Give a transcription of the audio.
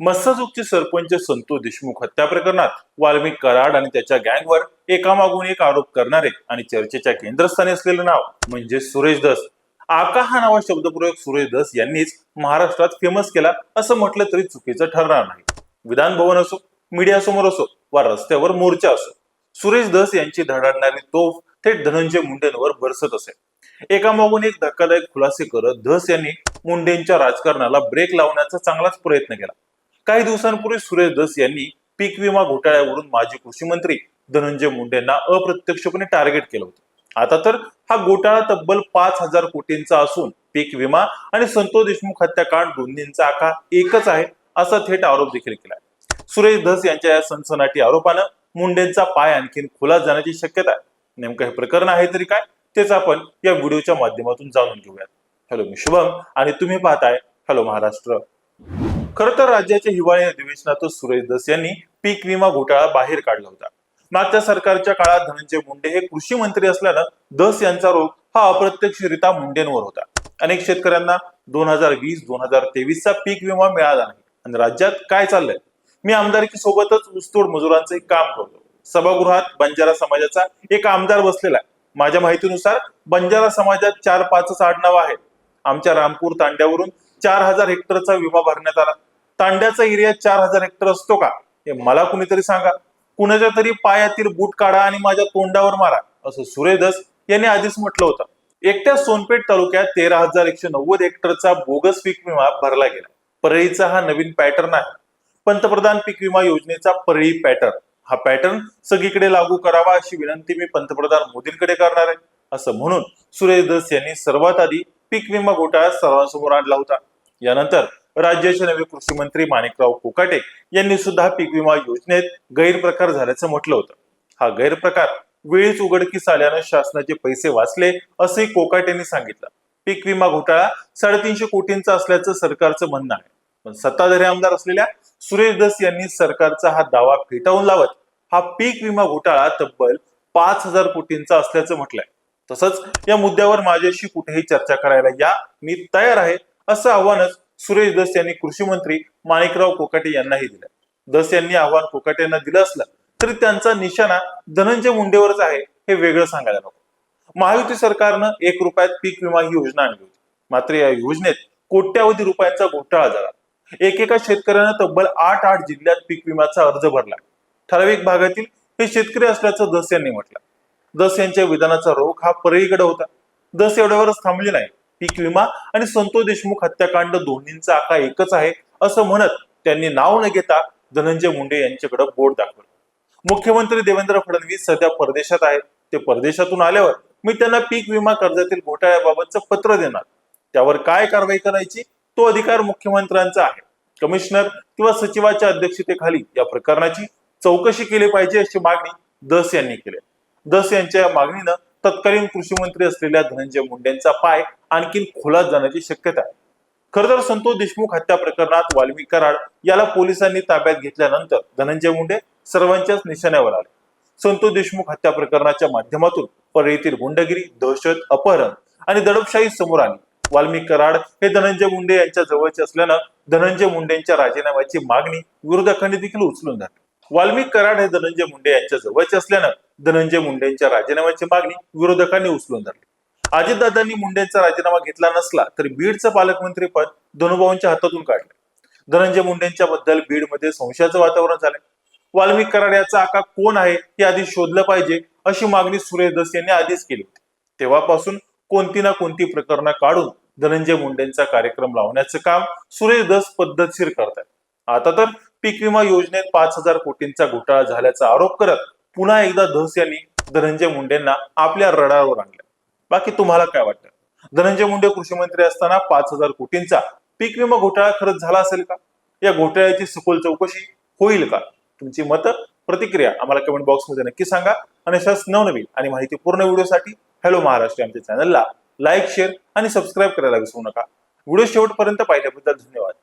मस्साजोगचे सरपंच संतोष देशमुख हत्या प्रकरणात वाल्मिक कराड आणि त्याच्या गँगवर एकामागून एक आरोप करणारे आणि चर्चेच्या केंद्रस्थानी असलेले नाव म्हणजे सुरेश दस आका हा नावा शब्दप्रयोग सुरेश दस यांनीच महाराष्ट्रात फेमस केला असं म्हटलं तरी चुकीचं ठरणार नाही. विधान भवन असो मीडिया समोर असो वा रस्त्यावर मोर्चा असो सुरेश धस यांची धडाडणारी तोफ थेट धनंजय मुंडेंवर बरसत असे. एकामागून एक धक्कादायक खुलासे करत धस यांनी मुंडेंच्या राजकारणाला ब्रेक लावण्याचा चांगलाच प्रयत्न केला. काही दिवसांपूर्वी सुरेश दस यांनी पीक विमा घोटाळ्यावरून माजी कृषी मंत्री धनंजय मुंडेंना अप्रत्यक्षपणे टार्गेट केलं होतं. आता तर हा घोटाळा तब्बल पाच हजार कोटींचा असून पीक विमा आणि संतोष देशमुख हत्याकांड दोन्हींचा आकार एकच आहे असा थेट आरोप देखील केला सुरेश धस यांच्या या सनसनाटी आरोपानं मुंडेंचा पाय आणखीन खुला जाण्याची शक्यता आहे. नेमकं हे प्रकरण आहे तरी काय तेच आपण या व्हिडिओच्या माध्यमातून जाणून घेऊयात. हॅलो मी शुभम आणि तुम्ही पाहताय हॅलो महाराष्ट्र. खरं तर राज्याच्या हिवाळी अधिवेशनातच सुरेश दस यांनी पीक विमा घोटाळा बाहेर काढला होता. मागच्या सरकारच्या काळात धनंजय मुंडे हे कृषी मंत्री असल्यानं दस यांचा रोग हा अप्रत्यक्षरित्या मुंडेंवर होता. अनेक शेतकऱ्यांना दोन हजार वीस दोन हजार तेवीसचा पीक विमा मिळाला नाही. आणि राज्यात काय चाललंय? मी आमदारकी सोबतच ऊसतोड मजुरांचे काम करतो. सभागृहात बंजारा समाजाचा एक आमदार बसलेला आहे. माझ्या माहितीनुसार बंजारा समाजात चार पाचच आडनाव आहे आमच्या रामपूर तांड्यावरून चार हजार हेक्टरचा विमा भरण्यात आला. तांड्याचा एरिया चार हजार हेक्टर असतो का? हे मला कुणीतरी सांगा. कुणाच्या तरी पायातील बूट काढा आणि माझ्या तोंडावर मारा असं सुरेदस यांनी आधीच म्हटलं होतं. एकट्या सोनपेठ तालुक्यात तेरा हजार एकशे नव्वद हेक्टरचा बोगस पीक विमा भरला गेला. परळीचा हा नवीन पॅटर्न आहे. पंतप्रधान पीक विमा योजनेचा परळी पॅटर्न. हा पॅटर्न सगळीकडे लागू करावा अशी विनंती मी पंतप्रधान मोदींकडे करणार आहे असं म्हणून सुरेश धस यांनी सर्वात आधी पीक विमा घोटाळा सर्वांसमोर आणला होता. यानंतर राज्याचे नवे कृषी मंत्री माणिकराव कोकाटे यांनी सुद्धा पीक विमा योजनेत गैरप्रकार झाल्याचं म्हटलं होतं. हा गैरप्रकार वेळीच उघडकीस आल्यानं शासनाचे पैसे वाचले असंही कोकाटेंनी सांगितलं. पीक विमा घोटाळा साडेतीनशे कोटींचा असल्याचं सरकारचं म्हणणं आहे. पण सत्ताधारी आमदार असलेल्या सुरेश दस यांनी सरकारचा हा दावा फेटाळून लावत हा पीक विमा घोटाळा तब्बल पाच हजार कोटींचा असल्याचं म्हटलंय. तसंच या मुद्द्यावर माझ्याशी कुठेही चर्चा करायला या. मी तयार आहे असं आव्हानच सुरेश दस यांनी कृषी मंत्री माणिकराव कोकाटे यांनाही दिला. दस यांनी आव्हान कोकाटेंना दिलं असलं तरी त्यांचा निशाणा धनंजय मुंडेवरच आहे हे वेगळं सांगायला नको. महायुती सरकारनं एक रुपयात पीक विमा ही योजना आणली होती. मात्र या योजनेत कोट्यावधी रुपयांचा घोटाळा झाला. एकेका शेतकऱ्यानं तब्बल आठ आठ जिल्ह्यात पीक विम्याचा अर्ज भरला. ठराविक भागातील हे शेतकरी असल्याचं दस यांनी म्हटलं. दस यांच्या विधानाचा रोख हा परळीकडे होता. दस एवढ्यावरच थांबले नाही. पीक विमा आणि संतोष देशमुख हत्याकांड दोन्हींचा आका एकच आहे असं म्हणत त्यांनी नाव न घेता धनंजय मुंडे यांच्याकडे बोट दाखवलं. मुख्यमंत्री देवेंद्र फडणवीस सध्या परदेशात आहेत. ते परदेशातून आल्यावर मी त्यांना पीक विमा कर्जातील घोटाळ्याबाबतचं पत्र देणार. त्यावर काय कारवाई करायची? तो अधिकार मुख्यमंत्र्यांचा आहे. कमिशनर किंवा सचिवाच्या अध्यक्षतेखाली या प्रकरणाची चौकशी केली पाहिजे अशी मागणी दस यांनी केली दस यांच्या या मागणीनं तत्कालीन कृषी मंत्री असलेल्या धनंजय मुंडेंचा पाय आणखीन खोलात जाण्याची शक्यता आहे. खर तर संतोष देशमुख हत्या प्रकरणात वाल्मिक कराड याला पोलिसांनी ताब्यात घेतल्यानंतर धनंजय मुंडे सर्वांच्याच निशाण्यावर आले. संतोष देशमुख हत्या प्रकरणाच्या माध्यमातून परळीतील गुंडगिरी दहशत अपहरण आणि दडपशाही समोर आली. वाल्मिक कराड हे धनंजय मुंडे यांच्या जवळचे असल्यानं धनंजय मुंडेंच्या राजीनाम्याची मागणी विरोधकांनी देखील उचलून धरली. वाल्मिक कराड हे धनंजय मुंडे यांच्या जवळचे असल्यानं धनंजय मुंडेंच्या राजीनाम्याची मागणी विरोधकांनी उचलून धरली. अजितदादांनी मुंडेंचा राजीनामा घेतला नसला तरी बीडचं पालकमंत्री पद धनुभाऊंच्या हातातून काढलं. धनंजय मुंडेंच्या बद्दल बीडमध्ये संशयाचं वातावरण झालंय. वाल्मिक कराड याचा आका कोण आहे हे आधी शोधलं पाहिजे अशी मागणी सुरेश दस यांनी आधीच केली होती. तेव्हापासून कोणती ना कोणती प्रकरणं काढून धनंजय मुंडेंचा कार्यक्रम लावण्याचं काम सुरेश दस पद्धतशीर करतात आता तर पीक विमा योजनेत पाच हजार कोटींचा घोटाळा झाल्याचा आरोप करत पुन्हा एकदा धस यांनी धनंजय मुंडेंना आपल्या रडारवर आणलं. बाकी तुम्हाला काय वाटतं? धनंजय मुंडे कृषी मंत्री असताना पाच हजार कोटींचा पीक विमा घोटाळा खरंच झाला असेल का? या घोटाळ्याची सखोल चौकशी होईल का? तुमची मतं प्रतिक्रिया आम्हाला कमेंट बॉक्समध्ये नक्की सांगा. आणि अशाच नवनवीन आणि माहितीपूर्ण व्हिडिओसाठी हॅलो महाराष्ट्र आमच्या चॅनलला लाईक शेअर आणि सबस्क्राईब करायला विसरू नका. व्हिडिओ शेवटपर्यंत पाहिल्याबद्दल धन्यवाद.